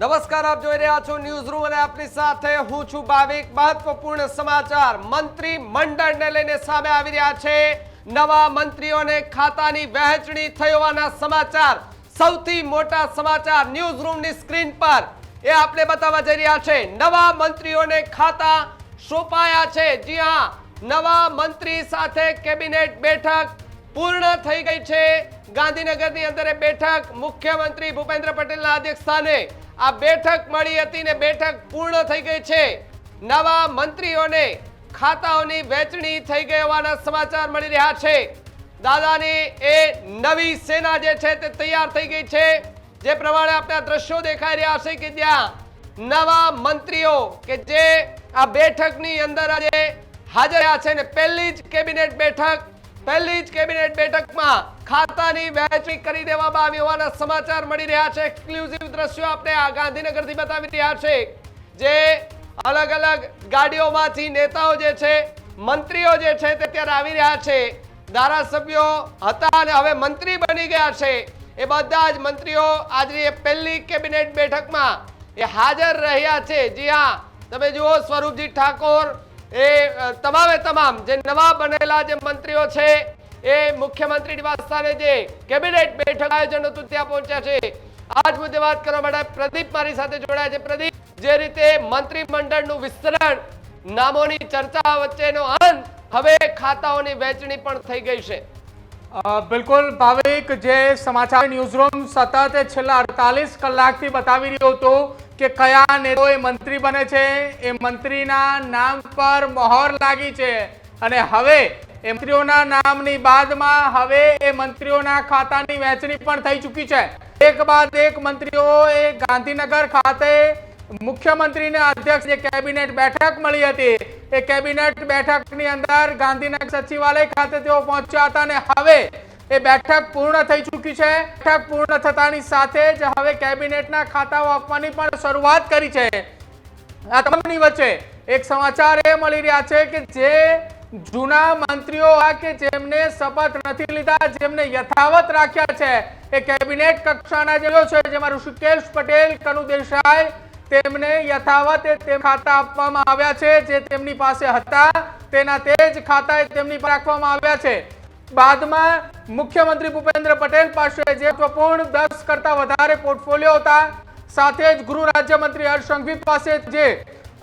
નમસ્કાર, આપ જોઈ રહ્યા છો ન્યૂઝ રૂમ અને આપની સાથે હું છું ભાવિક. મહત્વપૂર્ણ સમાચાર મંત્રી મંડળને લઈને સામે આવી રહ્યા છે. નવા મંત્રીઓને ખાતાની વહેંચણી થઈ હોવાના સમાચાર, સૌથી મોટા સમાચાર ન્યૂઝ રૂમની સ્ક્રીન પર. એ આપણે બતાવવા જઈ રહ્યા છે. નવા મંત્રીઓને ખાતા સોંપાયા છે. જી હા, નવા મંત્રી સાથે કેબિનેટ બેઠક પૂર્ણ થઈ ગઈ છે. ગાંધીનગરની અંદર બેઠક મુખ્યમંત્રી ભૂપેન્દ્ર પટેલના અધ્યક્ષસ્થાને. આ બેઠક મળી હતી ને બેઠક પૂર્ણ થઈ ગઈ છે. નવા મંત્રીઓને ખાતાઓની વહેંચણી થઈ ગઈ હોવાના સમાચાર મળી રહ્યા છે. દાદાની એ નવી સેના જે છે તે તૈયાર થઈ ગઈ છે. જે પ્રમાણે આપણે દ્રશ્યો દેખાઈ રહ્યા છે કે ત્યાં નવા મંત્રીઓ કે જે આ બેઠકની અંદર આજે હાજર રહ્યા છે ને પહેલી જ કેબિનેટ બેઠક પહેલી જ કેબિનેટ બેઠકમાં ખાતાની વહેંચણી કરી દેવામાં આવી હોવાના સમાચાર મળી રહ્યા છે. એક્સક્લુઝિવ દ્રશ્યો આપણે આ ગાંધીનગરથી બતાવી રહ્યા છે જે અલગ અલગ ગાડીઓમાંથી નેતાઓ જે છે, મંત્રીઓ જે છે તે અત્યારે આવી રહ્યા છે. ધારાસભ્યો હતા અને હવે મંત્રી બની ગયા છે. એ બધા જ મંત્રીઓ આજની પહેલી કેબિનેટ બેઠકમાં એ હાજર રહ્યા છે. જી હા, તમે જુઓ સ્વરૂપજી ઠાકોર એ તમામે તમામ જે નવા બનેલા જે મંત્રીઓ છે, એ મુખ્યમંત્રી નિવાસ સ્થાને જે કેબિનેટ બેઠક આયોજન હતું ત્યાં પહોંચ્યા છે. આજ મુદ્દે વાત કરવા માટે પ્રદીપ મારી સાથે જોડાયા છે. પ્રદીપ, જે રીતે મંત્રીમંડળનું વિસ્તરણ, નામોની ચર્ચા વચ્ચેનો અંત હવે ખાતાઓની વહેંચણી પણ થઈ ગઈ છે. બિલકુલ ભાવિક, જે સમાચાર ન્યૂઝરૂમ સતત છેલ્લા અડતાલીસ કલાકથી બતાવી રહ્યો હતો કે કયા નેતાઓ એ મંત્રી બને છે? એ મંત્રીના નામ પર મહોર લાગી છે. અને હવે એ મંત્રીઓના નામની બાદમાં હવે એ મંત્રીઓના ખાતાની વહેંચણી પણ થઈ ચૂકી છે. એક બાદ એક મંત્રીઓ એ ગાંધીનગર ખાતે મુખ્યમંત્રીના અધ્યક્ષ જે કેબિનેટ બેઠક મળી હતી, એ કેબિનેટ બેઠકની અંદર ગાંધીનગર સચિવાલય ખાતે તેઓ પહોંચ્યા હતા અને હવે એ બેઠક પૂર્ણ થઈ ચૂકી છે. બેઠક પૂર્ણ થતાની સાથે જ હવે કેબિનેટના ખાતાઓ આપવાની પણ શરૂઆત કરી છે. આ તમામની વચ્ચે એક સમાચાર એ મળી રહ્યા છે કે જે જૂના મંત્રીઓ આ કે જેમને શપથ નથી લીધા, જેમને યથાવત રાખ્યા છે, એ કેબિનેટ કક્ષાના જેવો છે, જેમાં ઋષિકેશ પટેલ, કનુ દેસાઈ, તેમને યથાવત તે ખાતા આપવામાં આવ્યા છે, જે તેમની પાસે હતા, તેના તે જ ખાતા તેમની પર રાખવામાં આવ્યા છે. બાદમાં મુખ્યમંત્રી ભૂપેન્દ્ર પટેલ પાસે જે મહત્વપૂર્ણ દસ કરતા વધારે પોર્ટફોલિયો હતા, સાથે જ ગૃહ રાજ્યમંત્રી હર્ષ સંઘવી પાસે જે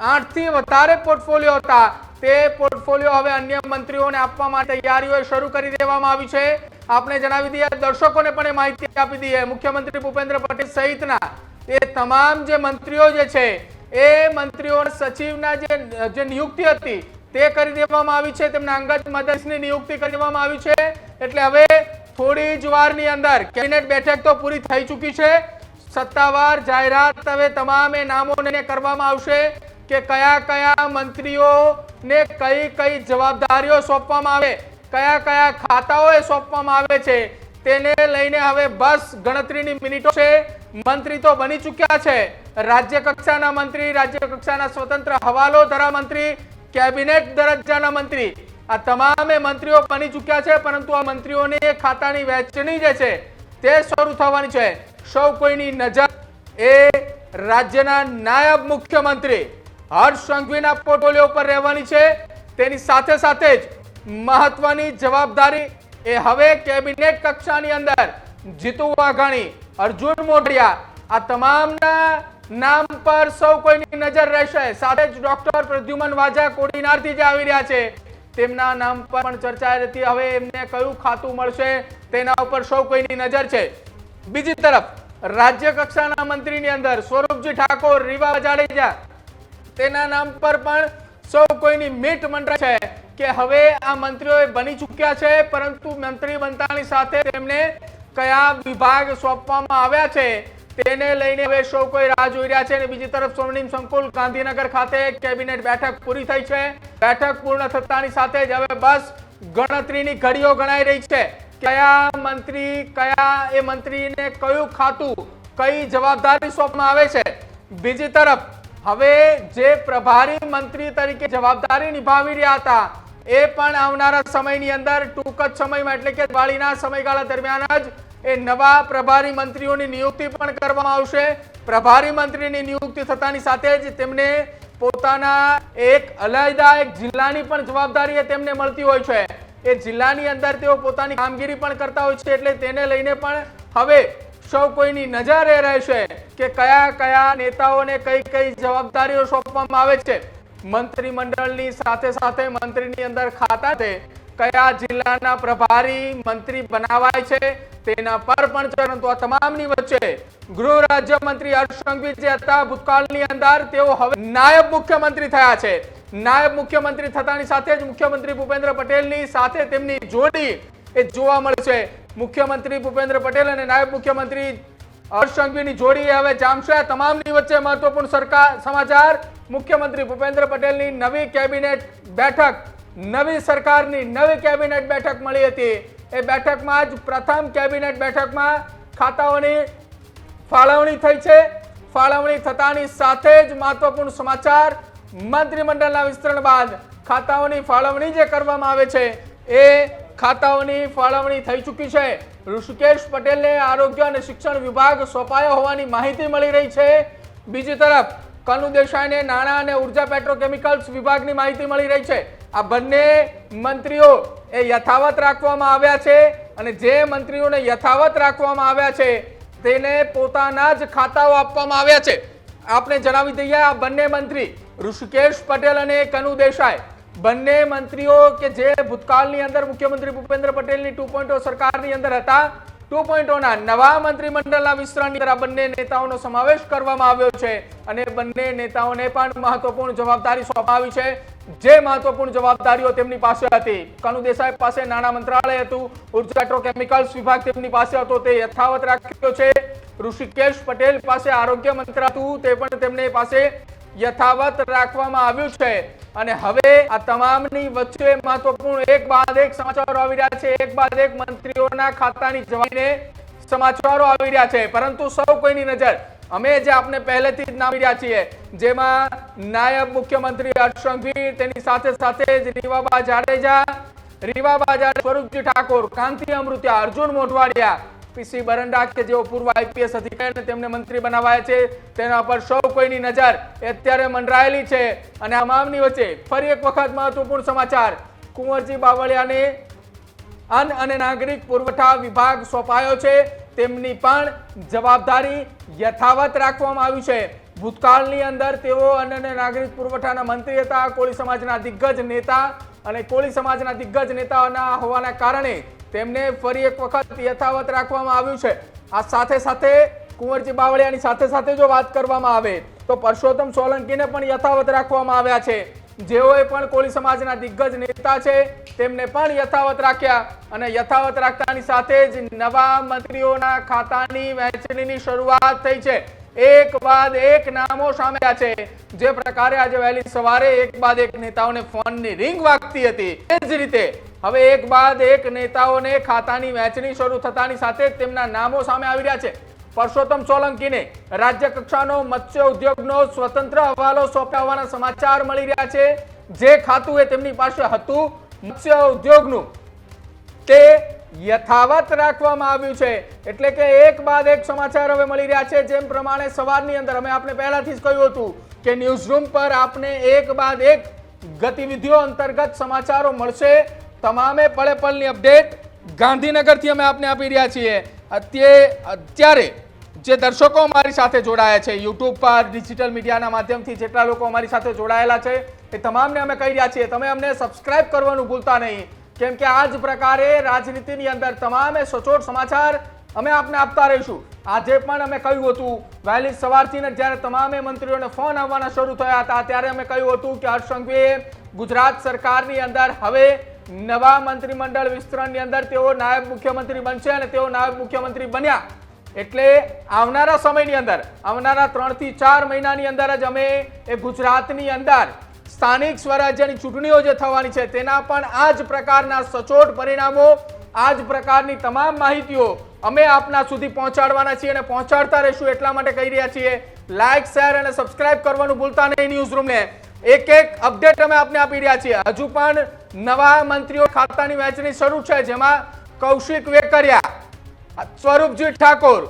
આઠથી વધારે પોર્ટફોલિયો હતા, તે પોર્ટફોલિયો હવે અન્ય મંત્રીઓને આપવા માટે તૈયારીઓ શરૂ કરી દેવામાં આવી છે. આપણે જણાવી દઈએ, દર્શકોને પણ એ માહિતી આપી દઈએ, મુખ્યમંત્રી ભૂપેન્દ્ર પટેલ સહિતના એ તમામ જે મંત્રીઓ જે છે, એ મંત્રીઓ સચિવના જે નિયુક્તિ હતી તે કરી દેવામાં આવી છે, તેમના અંગત મદદની નિયુક્તિ કરી દેવામાં આવી છે. એટલે હવે થોડી જ વારની અંદર કેબિનેટ બેઠક તો પૂરી થઈ ચૂકી છે. સત્તાવાર જાહેરાત હવે તમામે નામોને કરવામાં આવશે કે કયા કયા મંત્રીઓને કઈ કઈ જવાબદારીઓ સોંપવામાં આવે, કયા કયા ખાતાઓ એ સોંપવામાં આવે છે, તેને લઈને હવે બસ ગણતરીની મિનિટો છે. મંત્રી તો બની ચૂક્યા છે. રાજ્ય કક્ષાના મંત્રી રાજ્ય કક્ષાના સ્વતંત્ર હવાલો ધરા મંત્રી કેબિનેટ દરજ્જાના મંત્રી. આ તમામે મંત્રીઓ બની ચૂક્યા છે, પરંતુ આ મંત્રીઓની ખાતાની વહેંચણી જે છે, તે શરૂ થવાની છે. સૌ કોઈની નજર એ રાજ્યના નાયબ મુખ્યમંત્રી હર્ષ સંઘવીના પોર્ટફોલિયો પર રહેવાની છે. તેની સાથે સાથે જ મહત્વની જવાબદારી એ હવે કેબિનેટ કક્ષાની અંદર જીતુ વાઘાણી, અર્જુન મોઢિયા આ તમામના નામ પર સૌ કોઈની નજર રહેશે. સાથે જ ડોક્ટર પ્રદ્યુમન વાજા કોડીનારથી જે આવી રહ્યા છે, તેમના નામ પર પણ ચર્ચા હતી. હવે એમને કયું ખાતું મળશે તેના ઉપર સૌ કોઈની નજર છે. બીજી તરફ, રાજ્ય કક્ષાના મંત્રીની અંદર સ્વરૂપજી ઠાકોર રીવા જાડેજા તેના નામ પર પણ સૌ કોઈની મીટ મંડળ છે કે હવે આ મંત્રીઓ બની ચૂક્યા છે, પરંતુ મંત્રી બનતાની સાથે તેમને કયા વિભાગ સોંપવામાં આવ્યા છે તેને લઈને હવે સૌ કોઈ રાહ જોઈ રહ્યા છે અને બીજી તરફ સ્વર્ણિમ સંકુલ ગાંધીનગર ખાતે કેબિનેટ બેઠક પૂરી થઈ છે. બેઠક પૂર્ણ થતાની સાથે જ હવે બસ ગણતરીની ઘડીઓ ગણાઈ રહી છે. કયા મંત્રી, કયા એ મંત્રીને કયું ખાતું કઈ જવાબદારી સોંપવામાં આવે છે? બીજી તરફ હવે જે પ્રભારી મંત્રી તરીકે જવાબદારી નિભાવી રહ્યા હતા એ પણ આવનારા સમયની અંદર ટૂંક જ સમયમાં, એટલે કે દિવાળીના સમયગાળા દરમિયાન જ એ નવા પ્રભારી મંત્રીઓની નિયુક્તિ પણ કરવામાં આવશે. પ્રભારી મંત્રીની નિયુક્તિ થતાની સાથે જ તેમને પોતાના એક અલાયદા એક જિલ્લાની પણ જવાબદારી તેમને મળતી હોય છે. એ જિલ્લાની અંદર તેઓ પોતાની કામગીરી પણ કરતા હોય છે, એટલે તેને લઈને પણ હવે સૌ કોઈની નજર રહેશે કે કયા કયા નેતાઓને કઈ કઈ જવાબદારીઓ સોંપવામાં આવે છે. મંત્રીમંડળની સાથે સાથે મંત્રીની અંદર ખાતા છે. કયા જિલ્લાના પ્રભારી મંત્રી બનાવાય છે તેના પર પણ પરંતુ આ તમામની વચ્ચે ગૃહ રાજ્યમંત્રી હર્ષ સંઘવી જે હતા, ભૂતકાળની અંદર તેઓ હવે નાયબ મુખ્યમંત્રી થયા છે. નાયબ મુખ્યમંત્રી થતાની સાથે જ મુખ્યમંત્રી ભૂપેન્દ્ર પટેલની સાથે તેમની જોડી એ જોવા મળશે મુખ્યમંત્રી ભૂપેન્દ્ર પટેલ અને નાયબ મુખ્યમંત્રી હર્ષ સંઘવીની જોડી હવે જામશે. તમામની વચ્ચે મહત્વપૂર્ણ સરકાર સમાચાર. મુખ્યમંત્રી ભૂપેન્દ્ર પટેલની નવી કેબિનેટ બેઠક, નવી સરકારની નવી કેબિનેટ બેઠક મળી હતી. એ બેઠકમાં જ પ્રથમ કેબિનેટ બેઠકમાં ખાતાઓની ફાળવણી થઈ છે. ફાળવણી થતાની સાથે જ મહત્વપૂર્ણ સમાચાર. મંત્રીમંડળના વિસ્તરણ બાદ ખાતાઓની ફાળવણી જે કરવામાં આવે છે, એ ખાતાઓની ફાળવણી થઈ ચૂકી છે. ઋષિકેશ પટેલને આરોગ્ય અને શિક્ષણ વિભાગ સોંપાયો હોવાની માહિતી મળી રહી છે. બીજી તરફ, કનુ દેસાઈને નાણાં અને ઊર્જા પેટ્રોકેમિકલ્સ વિભાગની માહિતી મળી રહી છે. આ બંને મંત્રીઓ એ યથાવત રાખવામાં આવ્યા છે અને જે મંત્રીઓને યથાવત રાખવામાં આવ્યા છે, તેને પોતાના જ ખાતાઓ આપવામાં આવ્યા છે. આપણે જણાવી દઈએ આ બંને મંત્રી, ઋષિકેશ પટેલ અને કનુ દેસાઈ. બંને મંત્રીઓ કે જે ભૂતકાળની અંદર મુખ્યમંત્રી ભૂપેન્દ્ર પટેલની ટુ સરકારની અંદર હતા ટુ ના નવા મંત્રીમંડળના વિસ્તરણની અંદર આ બંને નેતાઓનો સમાવેશ કરવામાં આવ્યો છે અને બંને નેતાઓને પણ મહત્વપૂર્ણ જવાબદારી સોંપાવી છે. જે મહત્વપૂર્ણ જવાબદારીઓ તેમની પાસે હતી. કનુ દેસાઈ પાસે નાણાં મંત્રાલય હતું, ઊર્જા પેટ્રોકેમિકલ્સ વિભાગ તેમની પાસે હતો, તે યથાવત રાખ્યો છે. ઋષિકેશ પટેલ પાસે આરોગ્ય મંત્રાલય હતું, તે પણ તેમને પાસે યથાવત રાખવામાં આવ્યું છે. અને હવે આ તમામની વચ્ચે મહત્વપૂર્ણ એક બાદ એક સમાચારો આવી રહ્યા છે. એક બાદ એક મંત્રીઓના ખાતાની જવાબને સમાચારો આવી રહ્યા છે. પરંતુ સૌ કોઈની નજર અમે જે આપણે પહેલેથી જ નામી રહ્યા છીએ, જેમાં નાયબ મુખ્યમંત્રી હર્ષ તેની સાથે સાથે જ રીવાબા જાડેજા, રીવાબા જાડે સ્વરૂપજી ઠાકોર, કાંતિ અમૃત્યા, અર્જુન મોઢવાડિયા પીસી બરંડા કે જેઓ પૂર્વ આઈપીએસ અધિકારી તેમને મંત્રી બનાવાયા છે, તેના પર સૌ કોઈની નજર અત્યારે મંડરાયેલી છે. અને આ મામની વચ્ચે ફરી એક વખત મહત્વપૂર્ણ સમાચાર. કુંવરજી બાવળિયાને અન્ન અને નાગરિક પુરવઠા વિભાગ સોંપાયો છે. તેમની પણ જવાબદારી યથાવત રાખવામાં આવી છે. ભૂતકાળની અંદર તેઓ અન્ન અને નાગરિક પુરવઠાના મંત્રી હતા. કોળી સમાજના દિગ્ગજ નેતા અને કોળી સમાજના દિગ્ગજ નેતાઓના હોવાના કારણે તેમને ફરી એક વખત યથાવત રાખવામાં આવ્યું છે. આ સાથે સાથે કુંવરજી બાવળિયાની સાથે સાથે જો વાત કરવામાં આવે, તો પરસોત્તમ સોલંકીને પણ યથાવત રાખવામાં આવ્યા છે. જેઓએ પણ કોળી સમાજના દિગ્ગજ નેતા છે, તેમને પણ યથાવત રાખ્યા અને યથાવત રાખતાની સાથે જ નવા મંત્રીઓના ખાતાની વહેંચણીની શરૂઆત થઈ છે. એક બાદ એક નામો સામે છે. જે પ્રકારે આજે વહેલી સવારે એક બાદ એક નેતાઓને ફોનની રિંગ વાગતી હતી. એ જ રીતે હવે એક બાદ એક નેતાઓને ખાતાની વહેંચણી શરૂ થતાની સાથે જ તેમના નામો સામે આવી રહ્યા છે. પરસોત્તમ સોલંકીને રાજ્ય કક્ષાનો મત્સ્ય ઉદ્યોગનો સ્વતંત્ર હવાલો સોંપાવવાના સમાચાર મળી રહ્યા છે. જે ખાતું એ તેમની પાસે હતું. મત્સ્ય ઉદ્યોગનું. તે યથાવત રાખવામાં આવ્યું છે. એટલે કે એક બાદ એક સમાચાર હવે મળી રહ્યા છે. જેમ પ્રમાણે સવારની અંદર અમે આપણે પહેલાથી જ કહ્યું હતું કે ન્યૂઝરૂમ પર આપને એક બાદ એક ગતિવિધિઓ અંતર્ગત સમાચારો મળશે. તમામે પળે પળની અપડેટ ગાંધીનગરથી અમે આપને આપી રહ્યા છીએ. અત્યારે જે દર્શકો અમારી સાથે જોડાયા છે યુટ્યુબ પર ડિજિટલ મીડિયાના માધ્યમથી જેટલા લોકો અમારી સાથે જોડાયેલા છે, એ તમામને અમે કહી રહ્યા છીએ. તમે અમને સબસ્ક્રાઇબ કરવાનું ભૂલતા નહીં. કેમ કે આ જ પ્રકારે રાજનીતિની અંદર તમામે સચોટ સમાચાર અમે આપને આપતા રહીશું. આજે પણ અમે કહ્યું હતું, વહેલી સવારથી ને જ્યારે તમામે મંત્રીઓને ફોન આવવાના શરૂ થયા હતા, ત્યારે અમે કહ્યું હતું કે હર્ષ સંઘવીએ ગુજરાત સરકારની અંદર હવે નવા મંત્રીમંડળ વિસ્તરણની અંદર તેઓ નાયબ મુખ્યમંત્રી બનશે અને તેઓ નાયબ મુખ્યમંત્રી બન્યા. એટલે આવનારા સમયની અંદર, આવનારા ત્રણથી ચાર મહિનાની અંદર જ અમે એ ગુજરાતની અંદર સ્થાનિક સ્વરાજ્યની ચૂંટણીઓ જે થવાની છે તેના પણ આ જ પ્રકારના સચોટ પરિણામો આ જ પ્રકારની તમામ માહિતીઓ અમે આપના સુધી પહોંચાડવાના છીએ અને પહોંચાડતા રહીશું એટલા માટે કહી રહ્યા છીએ લાઇક શેર અને સબસ્ક્રાઇબ કરવાનું ભૂલતા નહીં ન્યૂઝ રૂમને એક એક અપડેટ અમે આપને આપી રહ્યા છીએ. હજુ પણ નવા મંત્રીઓ ખાતાની વહેંચણી શરૂ છે, જેમાં કૌશિક વેકરિયા, સ્વરૂપજી ઠાકોર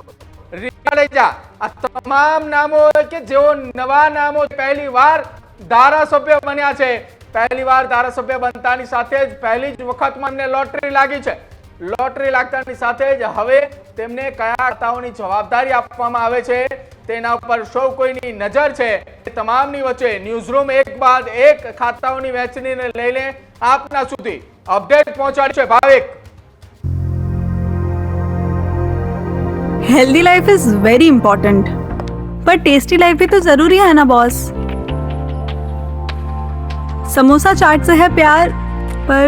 રીટા જાડેજા આ તમામ નામો કે જેઓ નવા નામો પહેલી વાર ધારાસભ્ય બન્યા છે. પહેલી વાર ધારાસભ્ય બનતાની સાથે જ પહેલી જ વખતમાં એમને લોટરી લાગી છે. લોટરી લાગતાની સાથે જ હવે તેમને કયા ખાતાઓની જવાબદારી આપવામાં આવે છે તેના ઉપર સૌ કોઈની નજર છે એ તમામની વચ્ચે ન્યૂઝરૂમ એક બાદ એક ખાતાઓની વહેંચણીને લઈને આપના સુધી અપડેટ પહોંચાડશે Bhavik healthy life is very important पर टेस्टी लाइफ भी तो जरूरी है ना बॉस समोसा चाट से है प्यार पर